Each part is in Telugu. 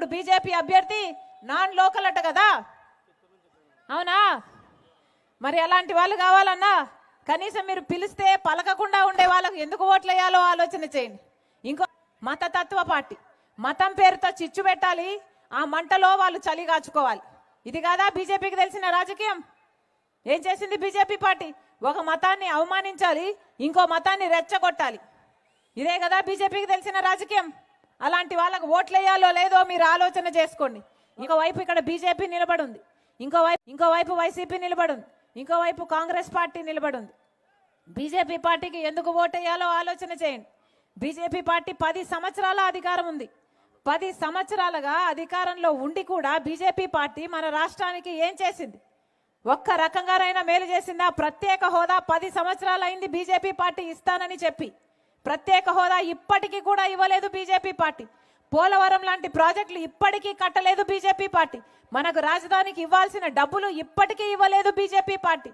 ఇప్పుడు బీజేపీ అభ్యర్థి నాన్ లోకల్ అట కదా? అవునా? మరి అలాంటి వాళ్ళు కావాలన్నా కనీసం మీరు పిలిస్తే పలకకుండా ఉండే వాళ్ళకు ఎందుకు ఓట్లు వేయాలో ఆలోచన చేయండి. ఇంకో మతతత్వ పార్టీ. మతం పేరుతో చిచ్చు పెట్టాలి ఆ మంటలో వాళ్ళు చలి కాచుకోవాలి ఇది కాదా బీజేపీకి తెలిసిన రాజకీయం? ఏం చేసింది బీజేపీ పార్టీ? ఒక మతాన్ని అవమానించాలి ఇంకో మతాన్ని రెచ్చగొట్టాలి. ఇదే కదా బీజేపీకి తెలిసిన రాజకీయం? అలాంటి వాళ్ళకు ఓట్లేయాలో లేదో మీరు ఆలోచన చేసుకోండి. ఇంకో వైపు ఇక్కడ బీజేపీ నిలబడుంది. ఇంకోవైపు ఇంకోవైపు ఇంకో వైపు వైసీపీ నిలబడుంది. ఇంకోవైపు కాంగ్రెస్ పార్టీ నిలబడుంది. బీజేపీ పార్టీకి ఎందుకు ఓటేయాలో ఆలోచన చేయండి. బీజేపీ పార్టీ పది సంవత్సరాల అధికారం ఉంది. పది సంవత్సరాలుగా అధికారంలో ఉండి కూడా బీజేపీ పార్టీ మన రాష్ట్రానికి ఏం చేసింది? ఒక్క రకంగానైనా మేలు చేసిందా? ప్రత్యేక హోదా పది సంవత్సరాలు అయింది బీజేపీ పార్టీ ఇస్తానని చెప్పి. ప్రత్యేక హోదా ఇప్పటికీ కూడా ఇవ్వలేదు బీజేపీ పార్టీ. పోలవరం లాంటి ప్రాజెక్టులు ఇప్పటికీ కట్టలేదు బీజేపీ పార్టీ. మనకు రాజధానికి ఇవ్వాల్సిన డబ్బులు ఇప్పటికీ ఇవ్వలేదు బీజేపీ పార్టీ.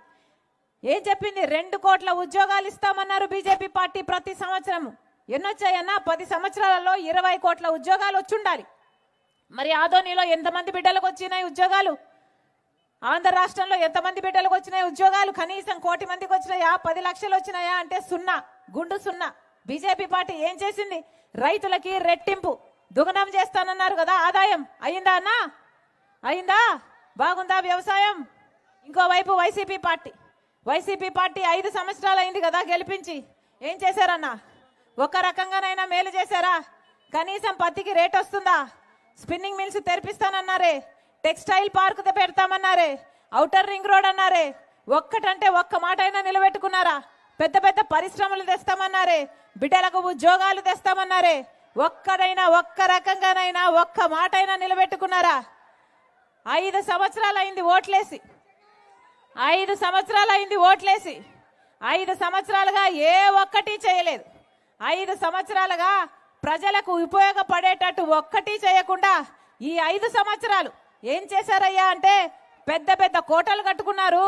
ఏం చెప్పింది? రెండు కోట్ల ఉద్యోగాలు ఇస్తామన్నారు బీజేపీ పార్టీ ప్రతి సంవత్సరము. ఎన్నొచ్చాయన్నా? పది సంవత్సరాలలో ఇరవై కోట్ల ఉద్యోగాలు వచ్చుండాలి. మరి ఆదోనిలో ఎంతమంది బిడ్డలకు వచ్చినాయి ఉద్యోగాలు? ఆంధ్ర రాష్ట్రంలో ఎంతమంది బిడ్డలకు వచ్చినాయి ఉద్యోగాలు? కనీసం కోటి మందికి వచ్చినాయా? పది లక్షలు వచ్చినాయా? అంటే సున్నా గుండు సున్నా. బీజేపీ పార్టీ ఏం చేసింది? రైతులకి రెట్టింపు. దుగుణం చేస్తానన్నారు కదా ఆదాయం. అయిందా అన్నా? అయిందా? బాగుందా వ్యవసాయం? ఇంకోవైపు వైసీపీ పార్టీ. వైసీపీ పార్టీ ఐదు సంవత్సరాలు అయింది కదా గెలిపించి. ఏం చేశారన్నా? ఒక రకంగానైనా మేలు చేశారా? కనీసం పత్తికి రేట్ వస్తుందా? స్పిన్నింగ్ మిల్స్ తెరిపిస్తానన్నారే. టెక్స్టైల్ పార్క్ పెడతామన్నారే. అవుటర్ రింగ్ రోడ్ అన్నారే. ఒక్కటంటే ఒక్క మాట అయినా నిలబెట్టుకున్నారా? పెద్ద పెద్ద పరిశ్రమలు తెస్తామన్నారే. బిడ్డలకు ఉద్యోగాలు తెస్తామన్నారే. ఒక్కడైనా ఒక్క రకంగానైనా ఒక్క మాట అయినా నిలబెట్టుకున్నారా? ఐదు సంవత్సరాలు అయింది ఓట్లేసి. ఐదు సంవత్సరాలు అయింది ఓట్లేసి. ఐదు సంవత్సరాలుగా ఏ ఒక్కటి చేయలేదు. ఐదు సంవత్సరాలుగా ప్రజలకు ఉపయోగపడేటట్టు ఒక్కటి చేయకుండా ఈ ఐదు సంవత్సరాలు ఏం చేశారయ్యా అంటే పెద్ద పెద్ద కోటలు కట్టుకున్నారు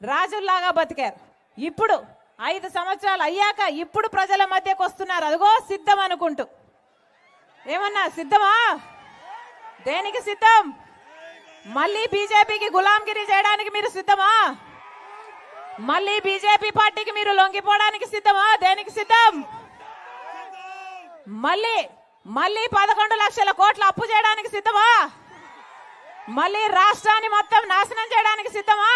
రాజుల్లాగా బతికారు. ఇప్పుడు ఐదు సంవత్సరాలు అయ్యాక ఇప్పుడు ప్రజల మధ్యకు వస్తున్నారు. అదిగో సిద్ధం అనుకుంటూ. ఏమన్నా సిద్ధమా? దేనికి సిద్ధం? మళ్ళీ బీజేపీకి గులాంగిరి చేయడానికి మీరు సిద్ధమా? మళ్ళీ బీజేపీ పార్టీకి మీరు లొంగిపోవడానికి సిద్ధమా? దేనికి సిద్ధం? మళ్ళీ మళ్ళీ పదకొండు లక్షల కోట్ల అప్పు చేయడానికి సిద్ధమా? మళ్ళీ రాష్ట్రాన్ని మొత్తం నాశనం చేయడానికి సిద్ధమా?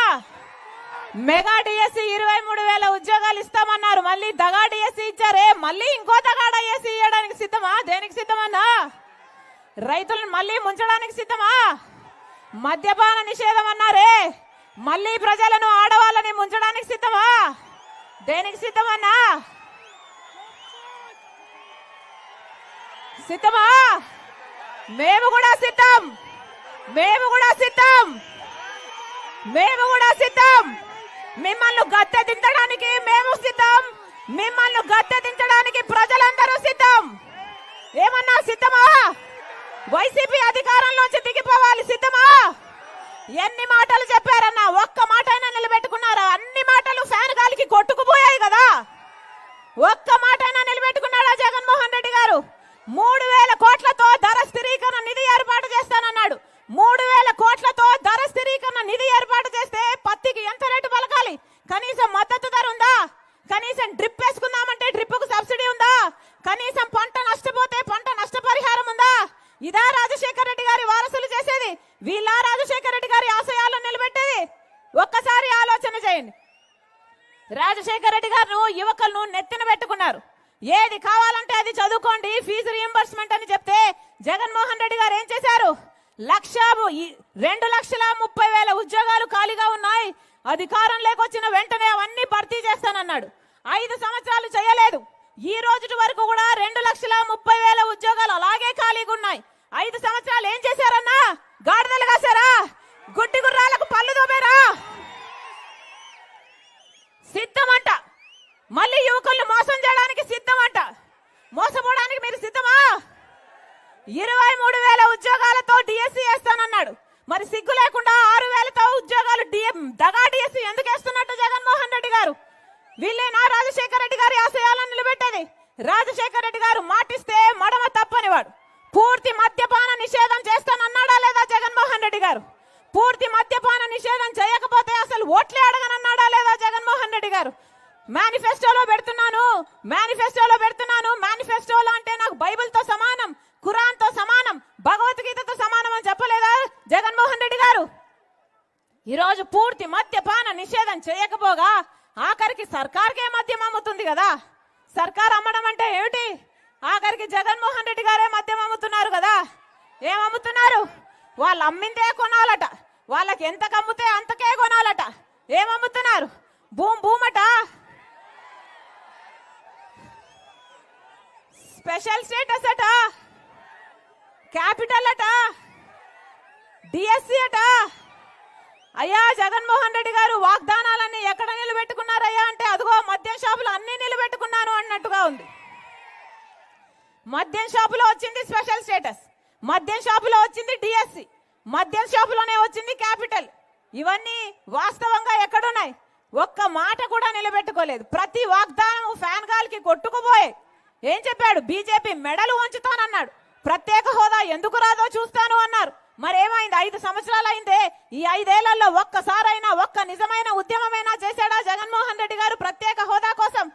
మెగా డిఎస్సి ఇరవై మూడు వేల ఉద్యోగాలు ఇస్తామన్నారు. మళ్ళీ దగా డిఎస్సి ఇచ్చారే. మళ్ళీ ఇంకో దగా డిఎస్సి ఇవ్వడానికి సిద్ధమా? దేనికి సిద్ధమన్నా? రైతులను మళ్ళీ ముంచడానికి సిద్ధమా? మద్యపాన నిషేధం అన్నారే. మళ్ళీ ప్రజలను ఆడవాళ్ళని ముంచడానికి సిద్ధమా? దేనికి సిద్ధమన్నా? సిద్ధమా? మేము కూడా సిద్ధం. మేము కూడా సిద్ధం. మేము కూడా సిద్ధం. మిమ్మల్ని గత్తె దించడానికి మేము సిద్ధం. మిమ్మల్ని గద్దె దించడానికి ప్రజలందరూ సిద్ధం. ఏమన్నా సిద్ధమా? వైసీపీ అధికారంలోంచి దిగిపోవాలి సిద్ధమా? ఎన్ని మాటలు చెప్పారన్నా? ఒక్క మాట అయినా నిలబెట్టుకున్నారా? అన్ని మాటలు ఫ్యాన్ గాలికి కొట్టుకుపోయాయి కదా. ఒక్క మాట అయినా నిలబెట్టుకున్నాడా జగన్మోహన్ రెడ్డి గారు? మూడు వేల కోట్లతో ధర స్థిరీకరణ నిధి ఏర్పాటు చేస్తానన్నాడు. మూడు వేల కోట్లతో ధర స్థిరీకరణ నిధి ఏర్పాటు చేస్తే పత్తికి ఎంత రేటు పలకాలి? కనీసం మద్దతు ధర ఉందా? కనీసం డ్రిప్ వేసుకుందామంటే డ్రిప్కు సబ్సిడీ ఉందా? కనీసం పంట నష్టపోతే పంట నష్టపరిహారం ఉందా? ఇదా రాజశేఖర రెడ్డి గారి వారసులు చేసేది. వీళ్ళ రాజశేఖర రెడ్డి గారి ఆశయాలను నిలబెట్టేది. ఒక్కసారి ఆలోచన చేయండి. రాజశేఖర రెడ్డి గారు యువకులను నెత్తిన పెట్టుకున్నారు. ఏది కావాలంటే అది చదువుకోండి ఫీజు రియంబర్స్మెంట్ అని చెప్తే జగన్మోహన్ రెడ్డి గారు ఏం చేశారు? లక్ష రెండు లక్షల ముప్పై వేల ఉద్యోగాలు ఖాళీగా ఉన్నాయి. అధికారం లేకొచ్చిన వెంటనే అవన్నీ భర్తీ చేస్తానన్నాడు. ఐదు సంవత్సరాలు చేయలేదు. ఈ రోజు వరకు కూడా రెండు లక్షల ముప్పై వేల ఉద్యోగాలు అలాగే ఖాళీగా ఉన్నాయి. ఐదు సంవత్సరాలు ఏం చేశారన్నా? గాడిదలు కాసారా గుడ్డి గుర్రాలకు పళ్ళు దోమేరా సిద్ధమంట మళ్ళీ యువకులను మోసం చేయడానికి సిద్ధమంట మోసపోవడానికి మీరు సిద్ధమా ఇరవై మూడు వేల ఉద్యోగాలతో డిఎస్సి వేస్తానన్నాడు మరి సిగ్గు లేకుండా ఆరు వేలతో ఉద్యోగాలు డిఎం దగా డిఎస్సి ఎందుకు వేస్తున్నట్టు జగన్మోహన్ రెడ్డి గారు? వీళ్ళేనా రాజశేఖర రెడ్డి గారి ఆశయాలను నిలబెట్టేది. రాజశేఖర రెడ్డి గారు మాటిస్తే మడమ తప్పనివాడు. పూర్తి మద్యపాన నిషేధం చేస్తానన్నాడా లేదా జగన్మోహన్ రెడ్డి గారు? పూర్తి మద్యపాన నిషేధం చేయకపోతే అసలు ఓట్లే అడగనన్నాడా లేదా జగన్మోహన్ రెడ్డి గారు? మేనిఫెస్టోలో పెడుతున్నాను మేనిఫెస్టోలో పెడుతున్నాను మేనిఫెస్టోలో అంటే నాకు బైబిల్తో సమానం. ఖురాన్తో సమానం భగవద్గీతతో సమానం అని చెప్పలేదా జగన్మోహన్ రెడ్డి గారు? ఈరోజు పూర్తి మద్యపాన నిషేధం చేయకపోగా ఆఖరికి సర్కార్కే మద్యం అమ్ముతుంది కదా. సర్కార్ అమ్మడం అంటే ఏమిటి? ఆఖరికి జగన్మోహన్ రెడ్డి గారే మద్యం అమ్ముతున్నారు కదా. ఏం అమ్ముతున్నారు? వాళ్ళు అమ్మిందే కొనాలట. వాళ్ళకి ఎంత కమ్ముతే అంతకే కొనాలట. ఏం అమ్ముతున్నారు? భూమ్ భూమట? స్పెషల్ స్టేటస్ అట. క్యాపిటల్ అట. డిఎస్సి అట. అయ్యా జగన్మోహన్ రెడ్డి గారు వాగ్దానాలన్నీ ఎక్కడ నిలబెట్టుకున్నారయ్యా అంటే అదిగో మద్యం షాపులు అన్ని నిలబెట్టుకున్నాను అన్నట్టుగా ఉంది. మద్యం షాపులో వచ్చింది స్పెషల్ స్టేటస్. మద్యం షాపులో వచ్చింది డిఎస్సి. మద్యం షాపులోనే వచ్చింది క్యాపిటల్. ఇవన్నీ వాస్తవంగా ఎక్కడున్నాయి? ఒక్క మాట కూడా నిలబెట్టుకోలేదు. ప్రతి వాగ్దానం ఫ్యాన్ గాల్కి కొట్టుకుపోయే. ఏం చెప్పాడు? బీజేపీ మెడలు వంచుతానన్నాడు. ప్రత్యేక హోదా ఎందుకు రాదో చూస్తాను అన్నారు. మరేమైంది? ఐదు సంవత్సరాలు అయిందే ఈ ఐదేళ్ళలో ఒక్కసారైనా ఒక్క నిజమైన ఉద్యమమైనా చేశాడా జగన్మోహన్ రెడ్డి గారు ప్రత్యేక హోదా కోసం?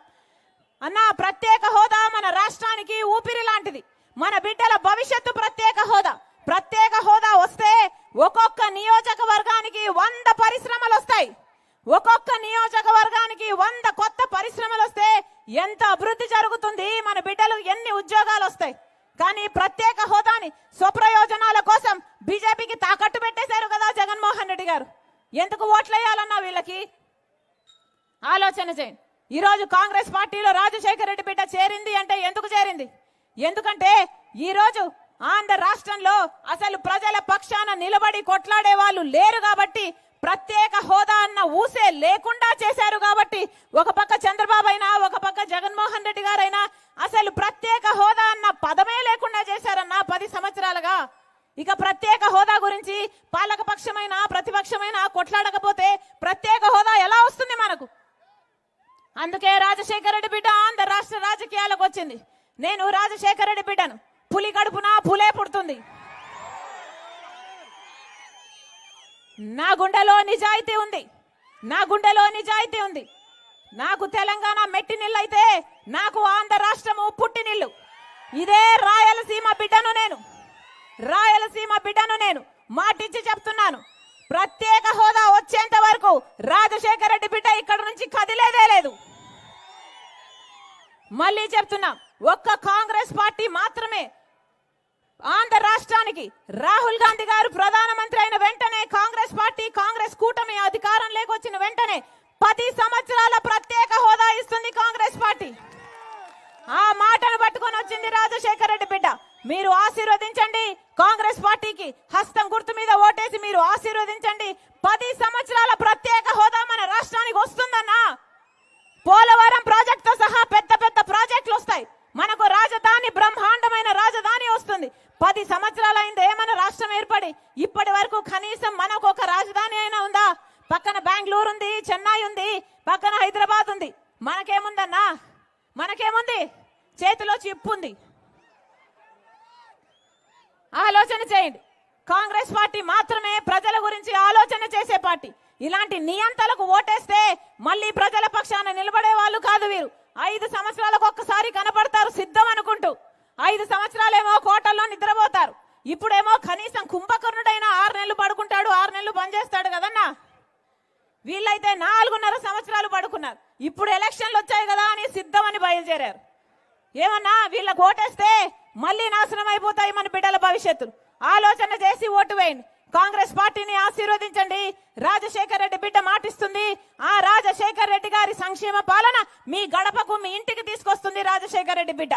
అన్న ప్రత్యేక హోదా మన రాష్ట్రానికి ఊపిరి లాంటిది. మన బిడ్డల భవిష్యత్తు ప్రత్యేక హోదా ప్రత్యేక హోదా వస్తే ఒక్కొక్క నియోజకవర్గానికి వంద పరిశ్రమలు వస్తాయి ఒక్కొక్క నియోజకవర్గానికి వంద కొత్త పరిశ్రమలు వస్తే ఎంత అభివృద్ధి జరుగుతుంది మన బిడ్డలు ఎన్ని ఉద్యోగాలు వస్తాయి కానీ ప్రత్యేక హోదాని స్వప్రయోజనాల కోసం బీజేపీకి తాకట్టు పెట్టేశారు కదా జగన్మోహన్ రెడ్డి గారు ఎందుకు ఓట్లేయాలన్నా వీళ్ళకి ఆలోచన ఈరోజు కాంగ్రెస్ పార్టీలో రాజశేఖర రెడ్డి బిడ్డ చేరింది అంటే ఎందుకు చేరింది? ఎందుకంటే ఈరోజు ఆంధ్ర రాష్ట్రంలో అసలు ప్రజల పక్షాన నిలబడి కొట్లాడే వాళ్ళు లేరు కాబట్టి ప్రత్యేక హోదా అన్న ఊసే లేకుండా చేశారు కాబట్టి ఒక పక్క చంద్రబాబు అయినా ఒక పక్క జగన్మోహన్ రెడ్డి గారైనా అసలు ప్రత్యేక హోదా అన్న పదమే లేకుండా చేశారన్న పది సంవత్సరాలుగా. ఇక ప్రత్యేక హోదా గురించి పాలక పక్షమైన ప్రతిపక్షమైన కొట్లాడకపోతే ప్రత్యేక హోదా ఎలా వస్తుంది మనకు? అందుకే రాజశేఖర రెడ్డి బిడ్డ ఆంధ్ర రాష్ట్ర రాజకీయాలకు వచ్చింది. నేను రాజశేఖర రెడ్డి బిడ్డను. పులి కడుపున పులే పుడుతుంది. నా గుండెలో నిజాయితీ ఉంది. నా గుండెలో నిజాయితీ ఉంది. నాకు తెలంగాణ మెట్టి నీళ్ళు అయితే నాకు ఆంధ్ర రాష్ట్రము పుట్టినిల్లు ఇదే రాయలసీమ బిడ్డను నేను. రాయలసీమ బిడ్డను నేను. మాటిచ్చి చెప్తున్నాను. ప్రత్యేక హోదా వచ్చేంత వరకు రాజశేఖర రెడ్డి బిడ్డ ఇక్కడ నుంచి కదిలేదే లేదు. మళ్ళీ చెప్తున్నా ఒక్క కాంగ్రెస్ పార్టీ మాత్రమే ఆంధ్ర రాష్ట్రానికి రాహుల్ గాంధీ గారు ప్రధానమంత్రి అయిన వెంటనే కాంగ్రెస్ పార్టీ కాంగ్రెస్ కూటమి అధికారంలోకి వచ్చిన వెంటనే పది సంవత్సరాల ప్రత్యేక హోదా ఇస్తుంది కాంగ్రెస్ పార్టీ ఆ మాటను పట్టుకొని వచ్చింది రాజశేఖర రెడ్డి బిడ్డ మీరు ఆశీర్వదించండి కాంగ్రెస్ పార్టీకి హస్తం గుర్తు మీద ఓటేసి మీరు ఆశీర్వదించండి పది సంవత్సరాల ప్రత్యేక హోదా మన రాష్ట్రానికి వస్తుందన్నా పోలవరం ప్రాజెక్టుతో సహా పెద్ద పెద్ద ప్రాజెక్టులు వస్తాయి మనకు రాజధాని బ్రహ్మాండమైన రాజధాని వస్తుంది పది సంవత్సరాలు అయింది ఏమైనా రాష్ట్రం ఏర్పడి ఇప్పటి వరకు కనీసం మనకు ఒక రాజధాని అయినా ఉందా పక్కన బెంగళూరు ఉంది చెన్నై ఉంది పక్కన హైదరాబాద్ ఉంది మనకేముందన్నా మనకేముంది చేతిలో చిప్పు ఉంది ఆలోచన చేయండి కాంగ్రెస్ పార్టీ మాత్రమే ప్రజల గురించి ఆలోచన చేసే పార్టీ ఇలాంటి నియంతలకు ఓటేస్తే మళ్ళీ ప్రజల పక్షాన నిలబడే వాళ్ళు కాదు వీరు ఐదు సంవత్సరాలకు ఒక్కసారి కనపడతారు సిద్ధం అనుకుంటూ ఐదు సంవత్సరాలేమో కోటల్లో నిద్రపోతారు ఇప్పుడేమో కనీసం కుంభకర్ణుడైనా ఆరు నెలలు పడుకుంటాడు ఆరు నెలలు పనిచేస్తాడు కదన్నా వీళ్ళైతే నాలుగున్నర సంవత్సరాలు పడుకున్నారు ఇప్పుడు ఎలక్షన్లు వచ్చాయి కదా అని సిద్ధమని బయలుదేరారు ఏమన్నా వీళ్ళకి ఓటేస్తే మళ్ళీ నాశనం అయిపోతాయి మన బిడ్డల భవిష్యత్తు. ఆలోచన చేసి ఓటు వేయండి. కాంగ్రెస్ పార్టీని ఆశీర్వదించండి. రాజశేఖర్ రెడ్డి బిడ్డ మాటిస్తుంది. ఆ రాజశేఖర్ రెడ్డి గారి సంక్షేమ పాలన మీ గడపకు మీ ఇంటికి తీసుకొస్తుంది రాజశేఖర్ రెడ్డి బిడ్డ.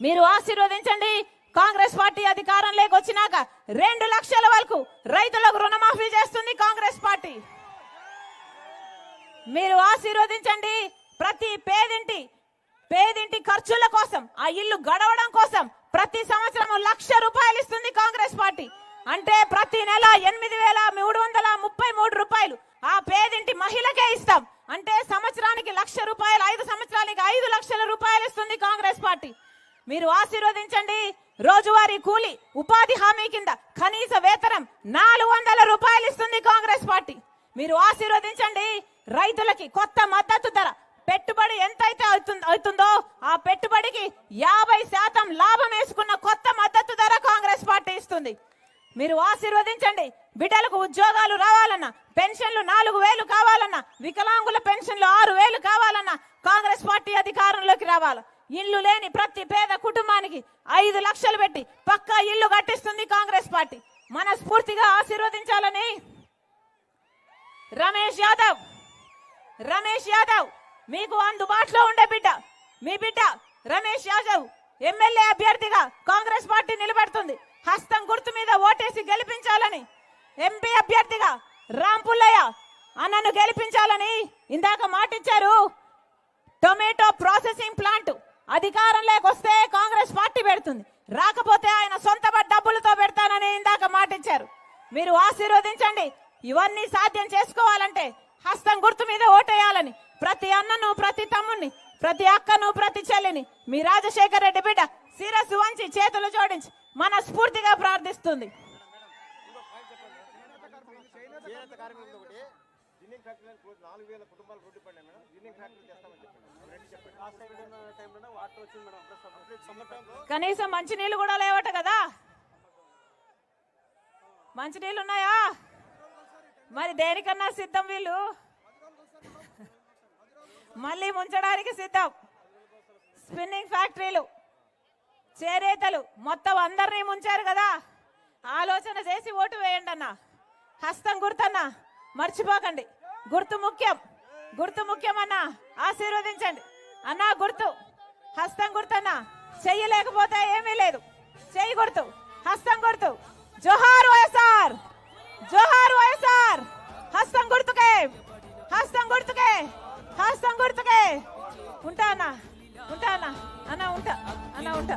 మీరు ఆశీర్వదించండి. కాంగ్రెస్ పార్టీ అధికారం వచ్చినాక రెండు లక్షల వరకు రైతులకు రుణమాఫీ చేస్తుంది కాంగ్రెస్ పార్టీ. మీరు ఆశీర్వదించండి. ప్రతి పేదింటి పేదింటి ఖర్చుల కోసం ఆ ఇల్లు గడవడం కోసం ప్రతి సంవత్సరం లక్ష రూపాయలు ఇస్తుంది కాంగ్రెస్ పార్టీ. అంటే ప్రతి నెల ఎనిమిది వేల మూడు వందల ముప్పై మూడు రూపాయలు ఆ పేదింటి మహిళకే ఇస్తాం. అంటే సంవత్సరానికి లక్ష రూపాయలు ఐదు సంవత్సరాలకి ఐదు లక్షల రూపాయలు ఇస్తుంది కాంగ్రెస్ పార్టీ. మీరు ఆశీర్వదించండి. రోజువారీ కూలి ఉపాధి హామీ కింద కనీస వేతనం నాలుగు వందల రూపాయలు ఇస్తుంది కాంగ్రెస్ పార్టీ. మీరు ఆశీర్వదించండి. రైతులకి కొత్త మద్దతు ధర పెట్టుబడి ఎంతైతే అవుతుందో అవుతుందో ఆ పెట్టుబడికి యాభై శాతం లాభం వేసుకున్న కొత్త మద్దతు ధర కాంగ్రెస్ పార్టీ ఇస్తుంది. మీరు ఆశీర్వదించండి. బిడ్డలకు ఉద్యోగాలు రావాలన్నా పెన్షన్లు నాలుగు వేలు కావాలన్నా వికలాంగుల పెన్షన్లు ఆరు వేలు కావాలన్నా కాంగ్రెస్ పార్టీ అధికారంలోకి రావాలి. ఇల్లు లేని ప్రతి పేద కుటుంబానికి ఐదు లక్షలు పెట్టి పక్కా ఇల్లు కట్టిస్తుంది కాంగ్రెస్ పార్టీ. మనస్ఫూర్తిగా ఆశీర్వదించాలని రమేష్ యాదవ్. రమేష్ యాదవ్. మీకు అందుబాటులో ఉండే బిడ్డ మీ బిడ్డ రమేష్ యాదవ్ ఎమ్మెల్యే అభ్యర్థిగా కాంగ్రెస్ పార్టీ నిలబెడుతుంది. హస్తం గుర్తు మీద ఓటేసి గెలిపించాలని ఎంపీ అభ్యర్థిగా రాంపుల్లయ్య అన్నను గెలిపించాలని ఇందాక మాటిచ్చారు. టొమాటో ప్రాసెసింగ్ ప్లాంట్ అధికారంలోకి వస్తే కాంగ్రెస్ పార్టీ పెడుతుంది. రాకపోతే ఆయన సొంత డబ్బులతో పెడతానని ఇందాక మాటిచ్చారు. మీరు ఆశీర్వదించండి. ఇవన్నీ సాధ్యం చేసుకోవాలంటే హస్తం గుర్తు మీద ఓటేయాలని ప్రతి అన్నను ప్రతి తమ్ముని ప్రతి అక్కను ప్రతి చెల్లిని మీ రాజశేఖర రెడ్డి బిడ్డ శిరస్సు వంచి చేతులు జోడించి మన స్ఫూర్తిగా ప్రార్థిస్తుంది. కనీసం మంచినీళ్ళు కూడా లేవట కదా? మంచినీళ్ళు ఉన్నాయా? మరి దేనికన్నా సిద్ధం వీళ్ళు? మళ్ళీ ముంచడానికి సిద్ధం. స్పిన్నింగ్ ఫ్యాక్టరీలు చేరేతలు మొత్తం అందరినీ ముంచారు కదా. ఆలోచన చేసి ఓటు వేయండి అన్న. హస్తం గుర్తన్నా. మర్చిపోకండి. గుర్తు ముఖ్యం. గుర్తు ముఖ్యం అన్న. ఆశీర్వదించండి. అన్నా గుర్తు. హస్తం గుర్తన్నా. చెయ్యి లేకపోతే ఏమీ లేదు. చెయ్యి గుర్తు. హస్తం గుర్తు. జోహార్ వైఎస్ఆర్. జోహార్ వైఎస్ఆర్. హస్తం గుర్తుకే. హస్తం గుర్తుకే. హాస్తం గుర్తుకే ఉంటా అన్న ఉంటా అన్న. అన్న ఉంటా. అన్న ఉంటా.